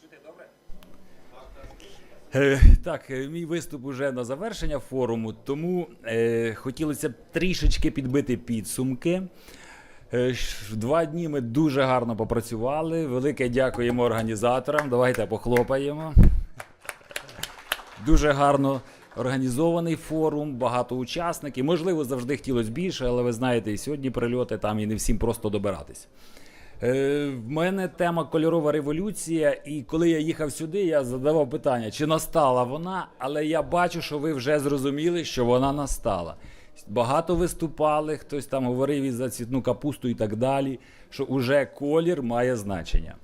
чути добре? Е, Так, е, мій виступ уже на завершення форуму, тому е, хотілося б трішечки підбити підсумки. Е, Два дні ми дуже гарно попрацювали. Велике дякуємо організаторам. Давайте похлопаємо. Дуже гарно організований форум, багато учасників. Можливо, завжди хотілося більше, але ви знаєте, і сьогодні прильоти там і не всім просто добиратись. Е, в мене тема кольорова революція, і коли я їхав сюди, я задавав питання, чи настала вона, але я бачу, що ви вже зрозуміли, що вона настала. Багато виступали, хтось там говорив і за цвітну капусту і так далі, що уже колір має значення.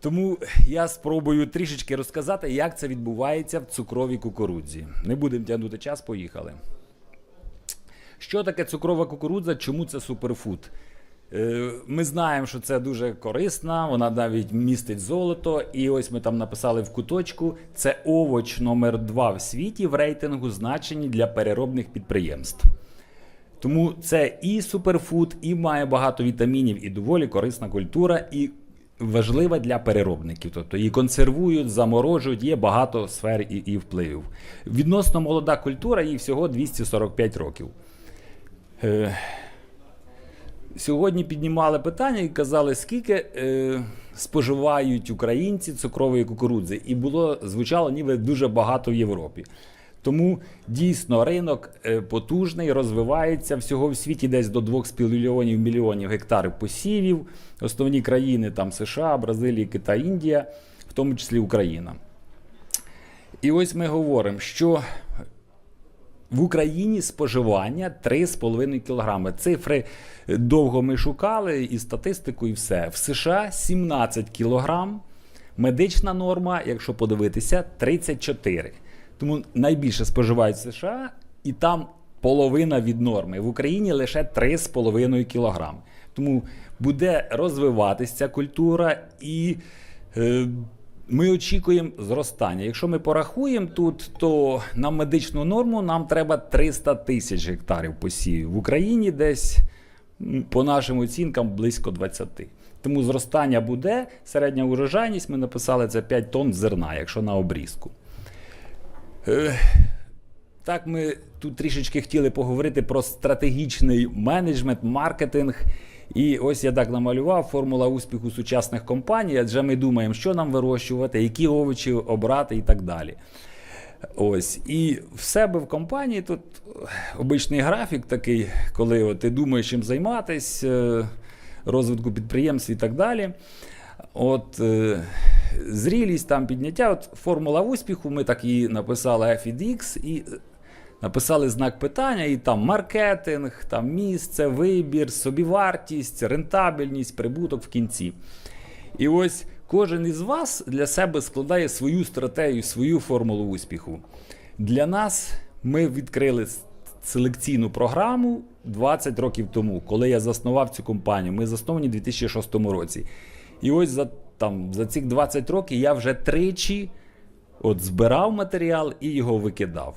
Тому я спробую трішечки розказати, як це відбувається в цукровій кукурудзі. Не будемо тягнути час, поїхали. Що таке цукрова кукурудза? Чому це суперфуд? Е, Ми знаємо, що це дуже корисна, вона навіть містить золото. І ось ми там написали в куточку: це овоч номер 2 в світі в рейтингу значені для переробних підприємств. Тому це і суперфуд, і має багато вітамінів, і доволі корисна культура, і важлива для переробників. Тобто її консервують, заморожують, є багато сфер і, і впливів. Відносно молода культура, їй всього 245 років. Е, Сьогодні піднімали питання і казали, скільки е, споживають українці цукрової кукурудзи. І було звучало ніби дуже багато в Європі. Тому дійсно ринок е, потужний, розвивається всього в світі десь до 2,5 мільйонів мільйонів гектарів посівів. Основні країни там США, Бразилія, Китай, Індія, в тому числі Україна. І ось ми говоримо, що в Україні споживання 3,5 кг. Цифри довго ми шукали, і статистику, і все. В США 17 кг. Медична норма, якщо подивитися, 34. Тому найбільше споживають США, і там половина від норми. В Україні лише 3,5 кг. Тому буде розвиватися культура і. Е, ми очікуємо зростання. Якщо ми порахуємо тут, то на медичну норму нам треба 300 тисяч гектарів посівів. В Україні десь, по нашим оцінкам, близько 20. Тому зростання буде. Середня урожайність, ми написали, це 5 тонн зерна, якщо на обрізку. Е, Так, ми тут трішечки хотіли поговорити про стратегічний менеджмент, маркетинг. І ось я так намалював формула успіху сучасних компаній, адже ми думаємо, що нам вирощувати, які овочі обрати і так далі. Ось. І в себе в компанії тут обичний графік такий, коли от ти думаєш, чим займатися, е, розвитку підприємств і так далі. От е, зрілість, там підняття, от формула успіху, ми так і написали F від X і написали знак питання, і там маркетинг, там місце, вибір, собівартість, рентабельність, прибуток в кінці. І ось кожен із вас для себе складає свою стратегію, свою формулу успіху. Для нас ми відкрили селекційну програму 20 років тому, коли я заснував цю компанію. Ми засновані у 2006 році. І ось за, там, за ці 20 років я вже тричі от, збирав матеріал і його викидав.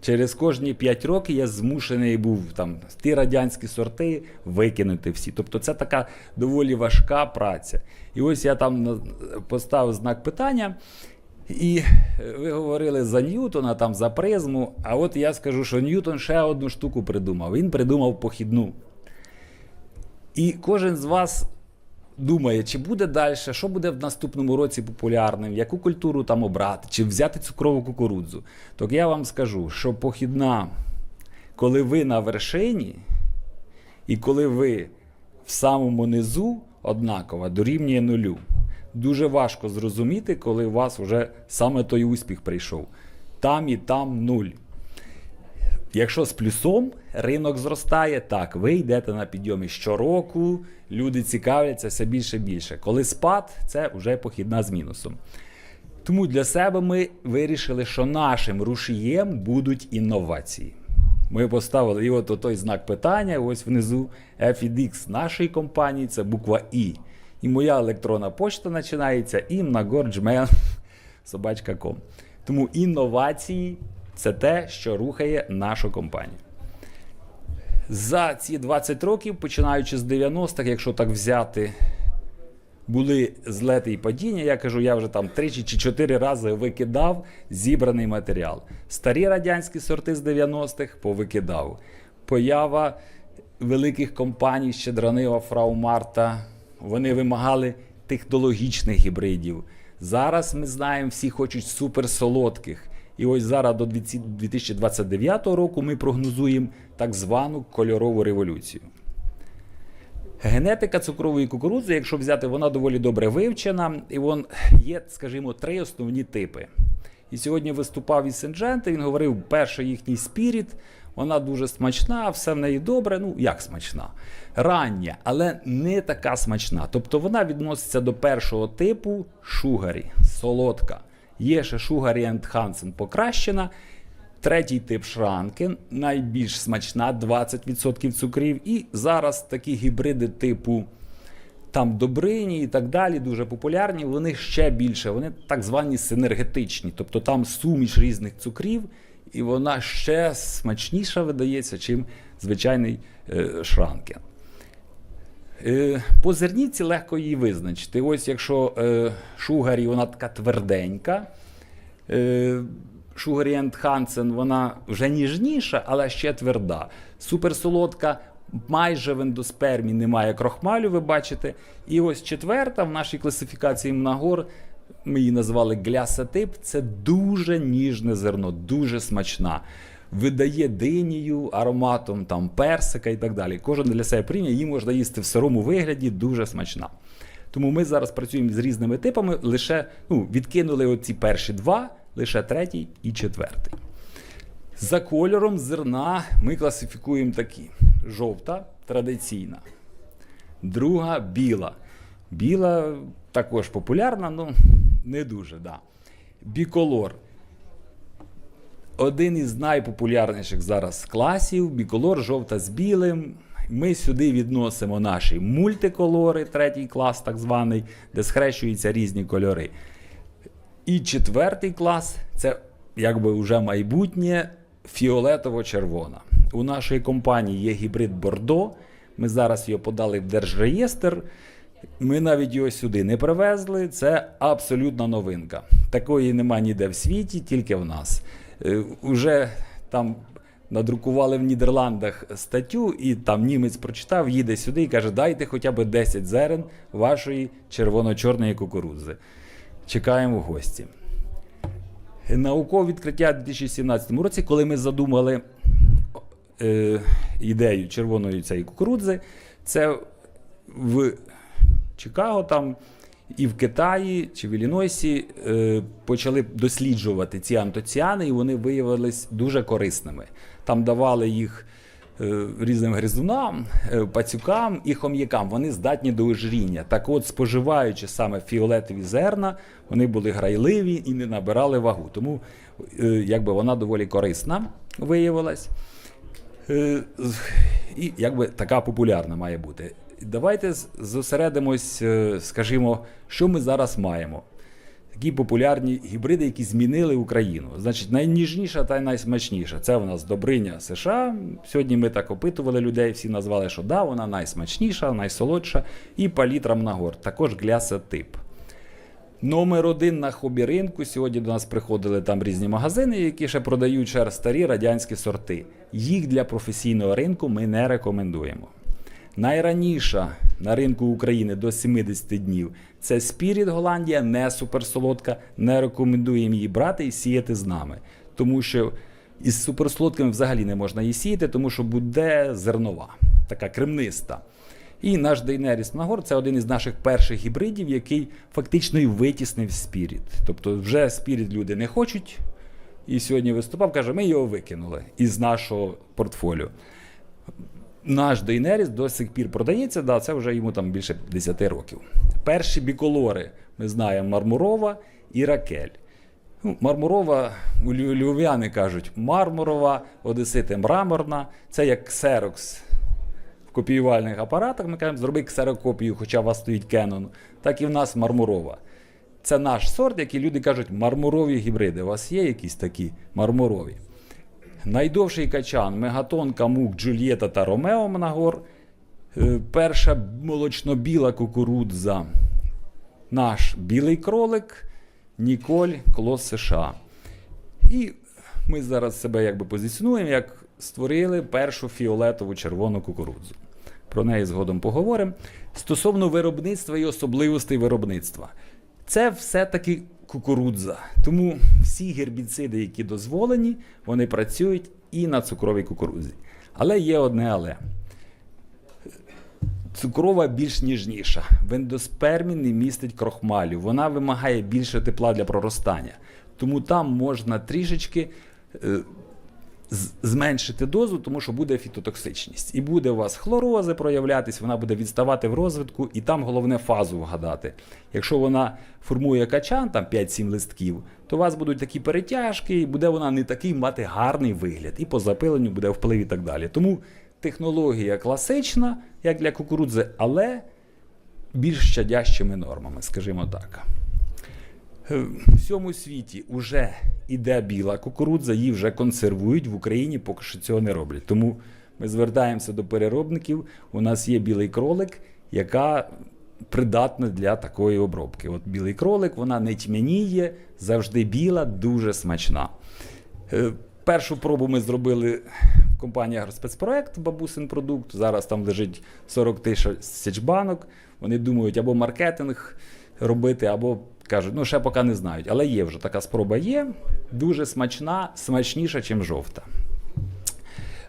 Через кожні 5 років я змушений був там ті радянські сорти викинути всі. Тобто це така доволі важка праця. І ось я там поставив знак питання. І е, ви говорили за Ньютона, там за призму. А от я скажу, що Ньютон ще одну штуку придумав. Він придумав похідну. І кожен з вас думає, чи буде далі, що буде в наступному році популярним, яку культуру там обрати, чи взяти цукрову кукурудзу. Так я вам скажу, що похідна, коли ви на вершині, і коли ви в самому низу однакова дорівнює нулю. Дуже важко зрозуміти, коли у вас вже саме той успіх прийшов. Там і там нуль. Якщо з плюсом ринок зростає, так, ви йдете на підйомі щороку, люди цікавляться все більше і більше. Коли спад, це вже похідна з мінусом. Тому для себе ми вирішили, що нашим рушієм будуть інновації. Ми поставили і от той знак питання, ось внизу F від X нашої компанії, це буква І. І моя електронна почта починається imnagor.gmail.com. Тому інновації це те, що рухає нашу компанію. За ці 20 років, починаючи з 90-х, якщо так взяти, були злети і падіння. Я кажу, я вже там тричі чи чотири рази викидав зібраний матеріал. Старі радянські сорти з 90-х повикидав. Поява великих компаній Щедранива, Фраумарта. Вони вимагали технологічних гібридів. Зараз ми знаємо, всі хочуть суперсолодких. І ось зараз до 2029 року ми прогнозуємо так звану кольорову революцію. Генетика цукрової кукурудзи, якщо взяти, вона доволі добре вивчена, і вон є, скажімо, три основні типи. І сьогодні виступав із Сендженти, він говорив, перший їхній спіріт, вона дуже смачна, все в неї добре. Ну, як смачна? Рання, але не така смачна. Тобто вона відноситься до першого типу шугарі, солодка. Є ще шугарі Хансен покращена. Третій тип шранкен, найбільш смачна, 20% цукрів. І зараз такі гібриди типу там Добрині і так далі, дуже популярні. Вони ще більше, вони так звані синергетичні, тобто там суміш різних цукрів, і вона ще смачніша видається, чим звичайний е, шранкен. Е, По зерніці легко її визначити. Ось якщо е, шугарі, вона така тверденька. Е, Шугарі енд Хансен, вона вже ніжніша, але ще тверда. Суперсолодка, майже в ендоспермі немає крохмалю, ви бачите. І ось четверта в нашій класифікації Мнагор, ми її назвали глясатип. Це дуже ніжне зерно, дуже смачна. Видає динію, ароматом там персика і так далі. Кожен для себе прийняє, її можна їсти в сирому вигляді, дуже смачна. Тому ми зараз працюємо з різними типами, лише ну, відкинули оці перші два, лише третій і четвертий. За кольором зерна ми класифікуємо такі: жовта традиційна, друга біла. Біла також популярна, ну не дуже. Да. Біколор. Один із найпопулярніших зараз класів біколор жовта з білим. Ми сюди відносимо наші мультиколори, третій клас, так званий, де схрещуються різні кольори. І четвертий клас це якби вже майбутнє фіолетово-червона. У нашої компанії є гібрид Бордо. Ми зараз його подали в Держреєстр. Ми навіть його сюди не привезли. Це абсолютна новинка. Такої нема ніде в світі, тільки в нас. Е, Уже там надрукували в Нідерландах статтю, і там німець прочитав, їде сюди і каже: дайте хоча б 10 зерен вашої червоно-чорної кукурудзи. Чекаємо в гості. Наукове відкриття у 2017 році, коли ми задумали е, ідею червоної цієї кукурудзи, це в Чикаго там і в Китаї чи в Іллінойсі е, почали досліджувати ці антоціани, і вони виявились дуже корисними. Там давали їх е, різним гризунам, е, пацюкам і хом'якам. Вони здатні до ожиріння. Так от, споживаючи саме фіолетові зерна, вони були грайливі і не набирали вагу. Тому е, якби вона доволі корисна виявилась. Е, І якби така популярна має бути. Давайте зосередимось, е, скажімо, що ми зараз маємо. Такі популярні гібриди, які змінили Україну. Значить, найніжніша та найсмачніша. Це в нас Добриня США. Сьогодні ми так опитували людей, всі назвали, що да, вона найсмачніша, найсолодша. І палітра Мнагор, також гляса тип. Номер один на хобі ринку. Сьогодні до нас приходили там різні магазини, які ще продають ще старі радянські сорти. Їх для професійного ринку ми не рекомендуємо. Найраніша на ринку України до 70 днів це Спіріт Голландія, не суперсолодка. Не рекомендуємо її брати і сіяти з нами. Тому що із суперсолодкими взагалі не можна її сіяти, тому що буде зернова, така кремниста. І наш Дейнеріс Нагор це один із наших перших гібридів, який фактично і витіснив спіріт. Тобто, вже спіріт люди не хочуть. І сьогодні виступав, каже, ми його викинули із нашого портфоліо. Наш Дейнеріс до сих пір продається, да, це вже йому там більше 10 років. Перші біколори ми знаємо Мармурова і Ракель. Ну, Мармурова, львів'яни кажуть, мармурова, одесити мраморна. Це як ксерокс в копіювальних апаратах. Ми кажемо, зроби ксерокопію, хоча у вас стоїть Canon, так і в нас мармурова. Це наш сорт, який люди кажуть, мармурові гібриди. У вас є якісь такі мармурові? Найдовший качан Мегатон, Камук, Джульєта та Ромео Мнагор. Е, Перша молочно-біла кукурудза наш білий кролик Ніколь Клос США. І ми зараз себе якби позиціонуємо, як створили першу фіолетову червону кукурудзу. Про неї згодом поговоримо. Стосовно виробництва і особливостей виробництва. Це все-таки кукурудза. Тому всі гербіциди, які дозволені, вони працюють і на цукровій кукурудзі. Але є одне але. Цукрова більш ніжніша. В ендоспермі не містить крохмалю. Вона вимагає більше тепла для проростання. Тому там можна трішечки е, зменшити дозу, тому що буде фітотоксичність. І буде у вас хлорози проявлятись, вона буде відставати в розвитку, і там головне фазу вгадати. Якщо вона формує качан, там 5-7 листків, то у вас будуть такі перетяжки, і буде вона не такий мати гарний вигляд, і по запиленню буде вплив і так далі. Тому технологія класична, як для кукурудзи, але більш щадящими нормами, скажімо так. В всьому світі вже іде біла кукурудза, її вже консервують в Україні, поки що цього не роблять. Тому ми звертаємося до переробників. У нас є білий кролик, яка придатна для такої обробки. От білий кролик, вона не тьмяніє, завжди біла, дуже смачна. Е, Першу пробу ми зробили в компанії Агроспецпроект Бабусин продукт. Зараз там лежить 40 тисяч банок. Вони думають або маркетинг робити, або кажуть, ну ще поки не знають. Але є вже така спроба є. Дуже смачна, смачніша, ніж жовта.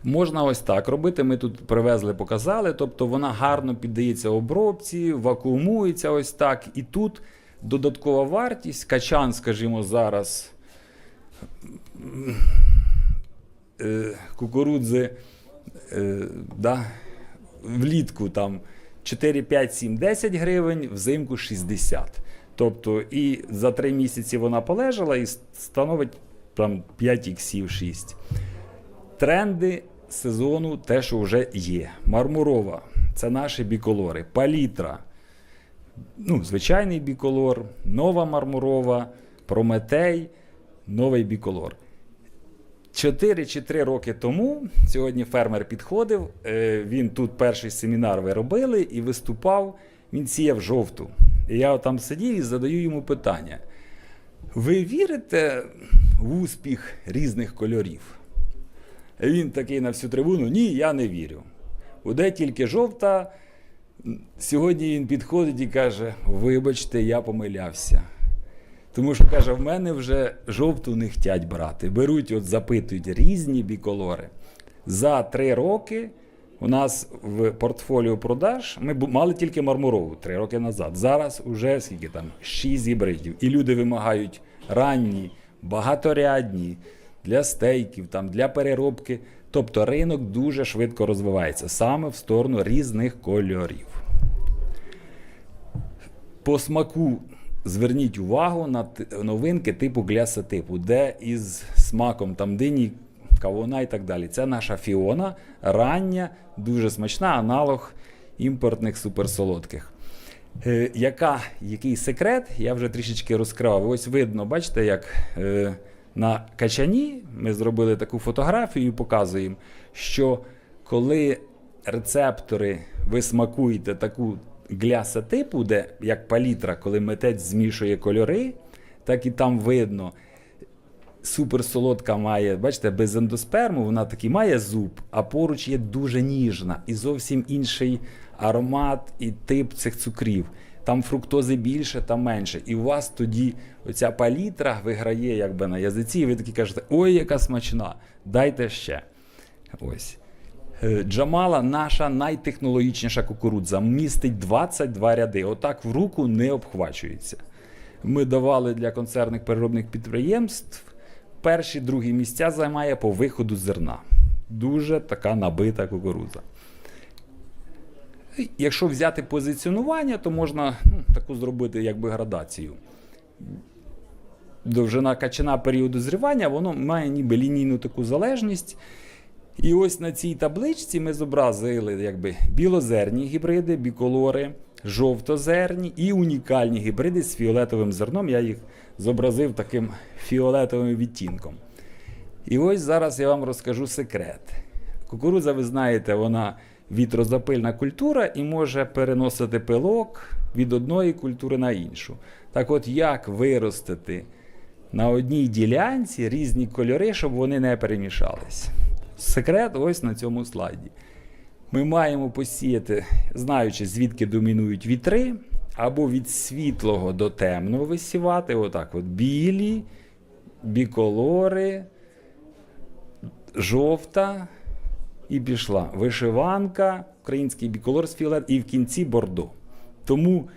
Можна ось так робити. Ми тут привезли, показали. Тобто вона гарно піддається обробці, вакуумується ось так. І тут додаткова вартість. Качан, скажімо, зараз е, кукурудзи е, да, влітку там 4, 5, 7, 10 гривень, взимку 60. Тобто і за 3 місяці вона полежала і становить там 5 іксів 6. Тренди сезону те, що вже є. Мармурова це наші біколори. Палітра. Ну, звичайний біколор, нова мармурова, прометей, новий біколор. 4 чи 3 роки тому сьогодні фермер підходив. е, Він тут перший семінар ви робили і виступав. Він сіяв жовту. Я там сидів і задаю йому питання: ви вірите в успіх різних кольорів? Він такий на всю трибуну: ні, я не вірю. Буде тільки жовта. Сьогодні він підходить і каже: Вибачте, я помилявся. Тому що каже, в мене вже жовту не хотять брати. Беруть, от запитують різні біколори. За три роки у нас в портфоліо продаж ми мали тільки мармурову три роки назад. Зараз уже скільки там шість гібридів. І люди вимагають ранні, багаторядні для стейків, там, для переробки. Тобто ринок дуже швидко розвивається саме в сторону різних кольорів. По смаку зверніть увагу на новинки типу гляса типу, де із смаком там дині, кавуна і так далі. Це наша фіона, рання, дуже смачна, аналог імпортних суперсолодких. Е, яка, який секрет, я вже трішечки розкривав. Ось видно, бачите, як е, на качані ми зробили таку фотографію і показуємо, що коли рецептори ви смакуєте таку гляса типу, де як палітра, коли митець змішує кольори, так і там видно. Суперсолодка має, бачите, без ендосперму, вона таки має зуб, а поруч є дуже ніжна і зовсім інший аромат і тип цих цукрів. Там фруктози більше, там менше. І у вас тоді оця палітра виграє якби на язиці, і ви такі кажете, ой, яка смачна, дайте ще. Ось. Е, Джамала наша найтехнологічніша кукурудза. Містить 22 ряди. Отак в руку не обхвачується. Ми давали для концерних переробних підприємств. Перші, другі місця займає по виходу зерна. Дуже така набита кукурудза. Якщо взяти позиціонування, то можна ну, таку зробити якби градацію. Довжина качана періоду зрівання, воно має ніби лінійну таку залежність. І ось на цій табличці ми зобразили якби білозерні гібриди, біколори, жовтозерні і унікальні гібриди з фіолетовим зерном. Я їх зобразив таким фіолетовим відтінком. І ось зараз я вам розкажу секрет. Кукурудза, ви знаєте, вона вітрозапильна культура і може переносити пилок від одної культури на іншу. Так от, як виростити на одній ділянці різні кольори, щоб вони не перемішались? Секрет ось на цьому слайді. Ми маємо посіяти, знаючи, звідки домінують вітри, або від світлого до темного висівати. Отак: от білі, біколори, жовта і пішла. Вишиванка, український біколор з фіолет, і в кінці бордо. Тому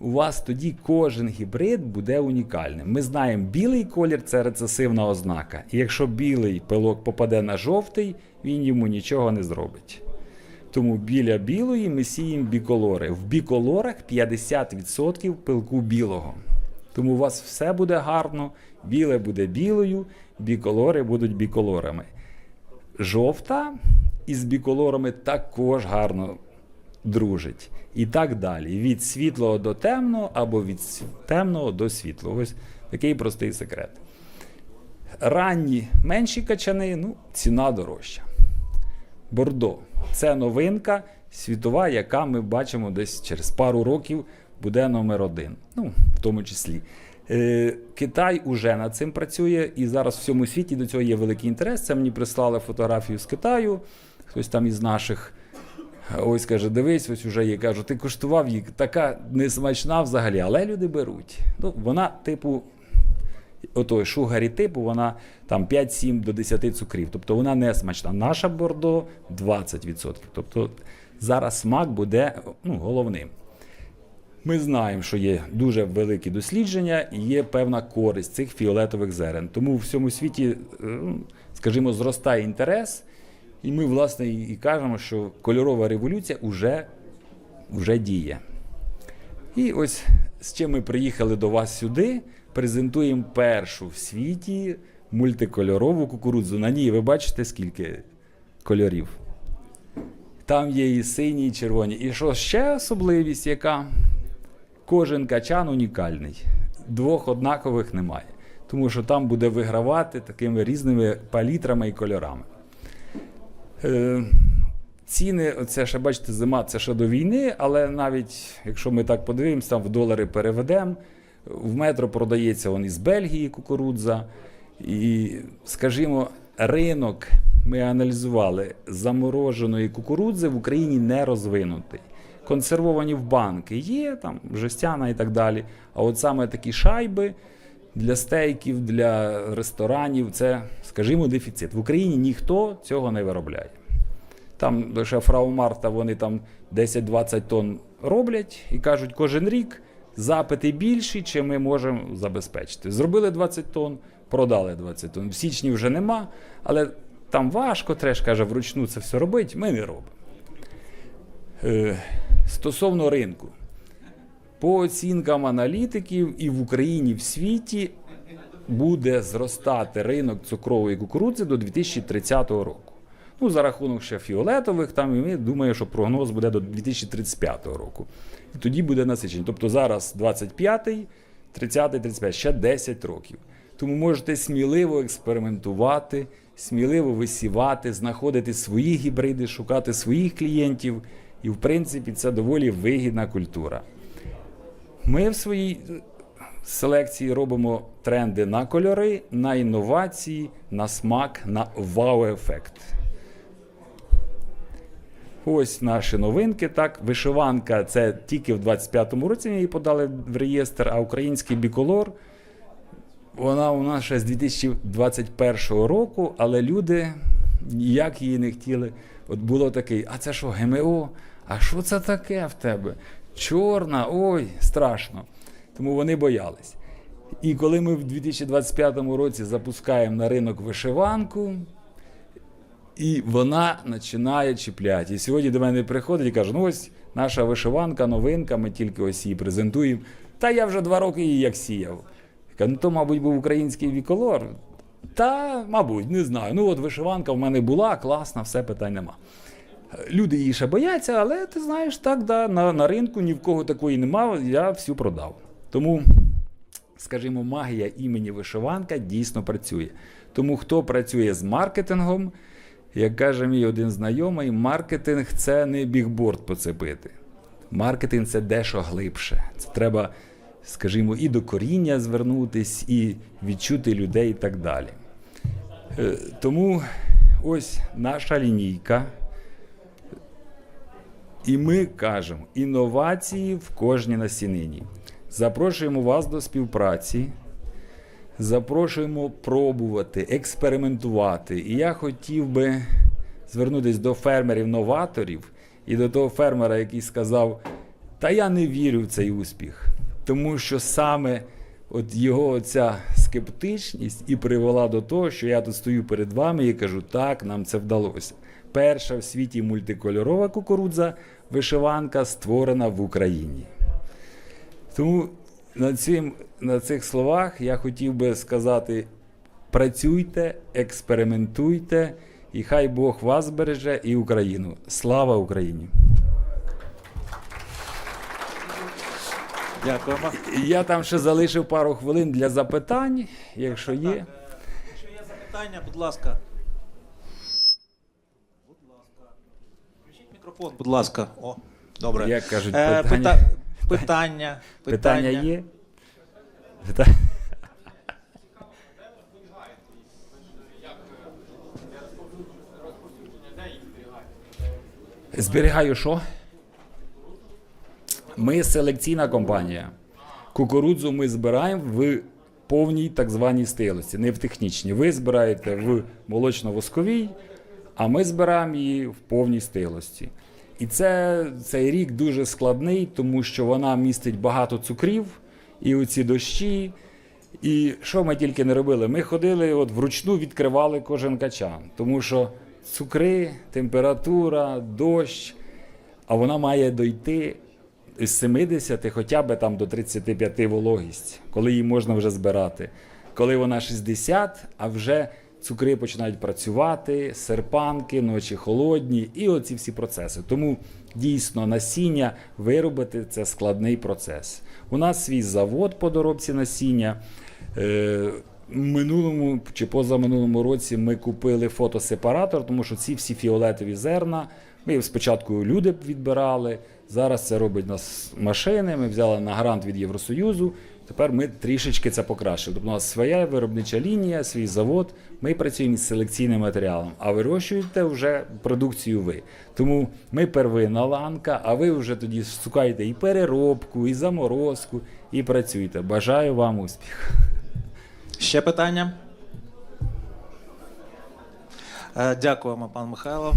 у вас тоді кожен гібрид буде унікальним. Ми знаємо, білий колір це рецесивна ознака. І якщо білий пилок попаде на жовтий, він йому нічого не зробить. Тому біля білої ми сіємо біколори. В біколорах 50% пилку білого. Тому у вас все буде гарно, біле буде білою, біколори будуть біколорами. Жовта із біколорами також гарно дружить. І так далі. Від світлого до темного або від темного до світлого. Ось такий простий секрет. Ранні менші качани, ну, ціна дорожча. Бордо це новинка світова, яка ми бачимо десь через пару років буде номер один. Ну, в тому числі. Е, Китай уже над цим працює, і зараз в всьому світі до цього є великий інтерес. Це мені прислали фотографію з Китаю. Хтось там із наших. Ось каже, дивись, ось уже є. Кажу, ти куштував її, така несмачна взагалі, але люди беруть. Ну, вона, типу, отой шугарі типу, вона там 5-7 до 10 цукрів. Тобто вона не смачна. Наша бордо 20%. Тобто зараз смак буде ну, головним. Ми знаємо, що є дуже великі дослідження і є певна користь цих фіолетових зерен. Тому в всьому світі, е, ну, скажімо, зростає інтерес, і ми, власне, і кажемо, що кольорова революція вже, вже діє. І ось з чим ми приїхали до вас сюди, презентуємо першу в світі мультикольорову кукурудзу. На ній ви бачите, скільки кольорів. Там є і сині, і червоні. І що ще особливість, яка кожен качан унікальний. Двох однакових немає. Тому що там буде вигравати такими різними палітрами і кольорами. Е, ціни, оце ще бачите, зима це ще до війни, але навіть якщо ми так подивимося, там в долари переведемо. В метро продається он із Бельгії кукурудза. І, скажімо, ринок ми аналізували замороженої кукурудзи в Україні не розвинутий. Консервовані в банки є, там жестяна і так далі. А от саме такі шайби для стейків, для ресторанів це, скажімо, дефіцит. В Україні ніхто цього не виробляє. Там лише Фрау Марта вони там 10-20 тонн роблять і кажуть, кожен рік запити більші, чим ми можемо забезпечити. Зробили 20 тонн, продали 20 тонн. В січні вже нема, але там важко, треш каже, вручну це все робити, ми не робимо. Е, стосовно ринку. По оцінкам аналітиків і в Україні, і в світі буде зростати ринок цукрової кукурудзи до 2030 року. Ну, за рахунок ще фіолетових, там і ми думаємо, що прогноз буде до 2035 року. І тоді буде насичення. Тобто зараз 25-й, 30-й, 35 ще 10 років. Тому можете сміливо експериментувати, сміливо висівати, знаходити свої гібриди, шукати своїх клієнтів. І, в принципі, це доволі вигідна культура. Ми в своїй селекції робимо тренди на кольори, на інновації, на смак, на вау-ефект. Ось наші новинки. Так, вишиванка це тільки в 25-му році її подали в реєстр, а український біколор. Вона у нас ще з 2021 року, але люди ніяк її не хотіли. От було такий, а це що, ГМО? А що це таке в тебе? Чорна, ой, страшно. Тому вони боялись. І коли ми в 2025 році запускаємо на ринок вишиванку, і вона починає чіпляти. І сьогодні до мене приходить і каже: ну ось наша вишиванка, новинка, ми тільки ось її презентуємо. Та я вже два роки її як сіяв. Кажу, ну то, мабуть, був український віколор. Та, мабуть, не знаю. Ну, от вишиванка в мене була, класна, все питань нема. Люди її ще бояться, але ти знаєш, так, да, на, на ринку ні в кого такої нема, я всю продав. Тому, скажімо, магія імені вишиванка дійсно працює. Тому хто працює з маркетингом, Як каже мій один знайомий, маркетинг це не бігборд поцепити. Маркетинг це дещо глибше. Це треба, скажімо, і до коріння звернутись, і відчути людей і так далі. Е, Тому ось наша лінійка. І ми кажемо інновації в кожній насінині. Запрошуємо вас до співпраці. Запрошуємо пробувати, експериментувати. І я хотів би звернутися до фермерів-новаторів і до того фермера, який сказав: Та я не вірю в цей успіх. Тому що саме от його ця скептичність і привела до того, що я тут стою перед вами і кажу, так, нам це вдалося. Перша в світі мультикольорова кукурудза вишиванка створена в Україні. Тому на, цим, на цих словах я хотів би сказати: працюйте, експериментуйте, і хай Бог вас береже і Україну. Слава Україні! Дякуємо. Я там ще залишив пару хвилин для запитань, якщо є. Якщо є запитання, будь ласка. Будь ласка. Включіть мікрофон, будь ласка. О, добре. Як кажуть, Е, питання- пита- питання. Питання є? Пита- Зберігаю що? Ми селекційна компанія. Кукурудзу ми збираємо в повній так званій стилості, не в технічній. Ви збираєте в молочно-восковій, а ми збираємо її в повній стилості. І це, цей рік дуже складний, тому що вона містить багато цукрів, і оці дощі. І що ми тільки не робили? Ми ходили, от вручну відкривали кожен качан, тому що цукри, температура, дощ, а вона має дойти з 70 хоча б там до 35 вологість, коли її можна вже збирати. Коли вона 60, а вже цукри починають працювати, серпанки, ночі холодні, і оці всі процеси. Тому дійсно насіння виробити це складний процес. У нас свій завод по доробці насіння. Е, Минулому чи позаминулому році ми купили фотосепаратор, тому що ці всі фіолетові зерна. Ми спочатку люди відбирали. Зараз це робить нас машини. Ми взяли на грант від Євросоюзу. Тепер ми трішечки це покращили. Тобто у нас своя виробнича лінія, свій завод. Ми працюємо із селекційним матеріалом, а вирощуєте вже продукцію ви. Тому ми первинна ланка, а ви вже тоді шукаєте і переробку, і заморозку, і працюєте. Бажаю вам успіху. Ще питання? Е, Дякуємо, пан Михайло.